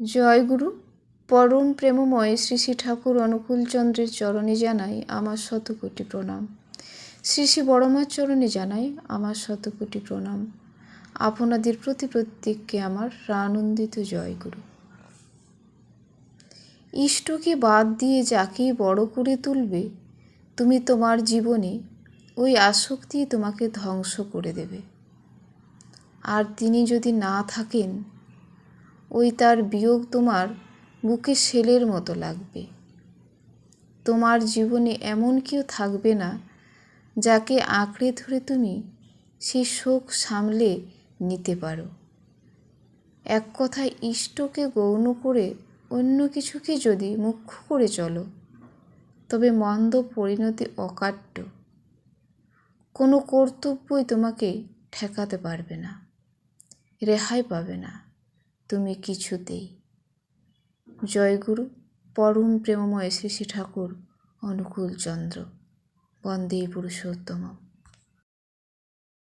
জয় গুরু পরম প্রেমময় শ্রী শ্রী ঠাকুর অনুকূলচন্দ্রের চরণে জানাই আমার শতকোটি প্রণাম। শ্রী শ্রী বড়মার চরণে জানাই আমার শতকোটি প্রণাম। আপনাদের প্রতি প্রত্যেককে আমার আনন্দিত জয় গুরু ইষ্টকে বাদ দিয়ে যাকে বড় করে তুলবে, তুমি তোমার জীবনে ওই আসক্তি তোমাকে ধ্বংস করে দেবে। আর তিনি যদি না থাকেন ওই তার বিয়োগ তোমার বুকে সেলের মতো লাগবে। তোমার জীবনে এমন কেউ থাকবে না, যাকে আঁকড়ে ধরে তুমি সেই শোক সামলে নিতে পারো। এক কথায় ইষ্টকে গৌণ করে অন্য কিছুকে যদি মুখ্য করে চলো, তবে মন্দ পরিণতি অকাট্য। কোনো কর্তব্যই তোমাকে ঠেকাতে পারবে না, রেহাই পাবে না। তুমি কিছুতেই। জয়গুরু পরম প্রেমময় শ্রী শ্রী ঠাকুর অনুকূলচন্দ্র বন্দে পুরুষোত্তম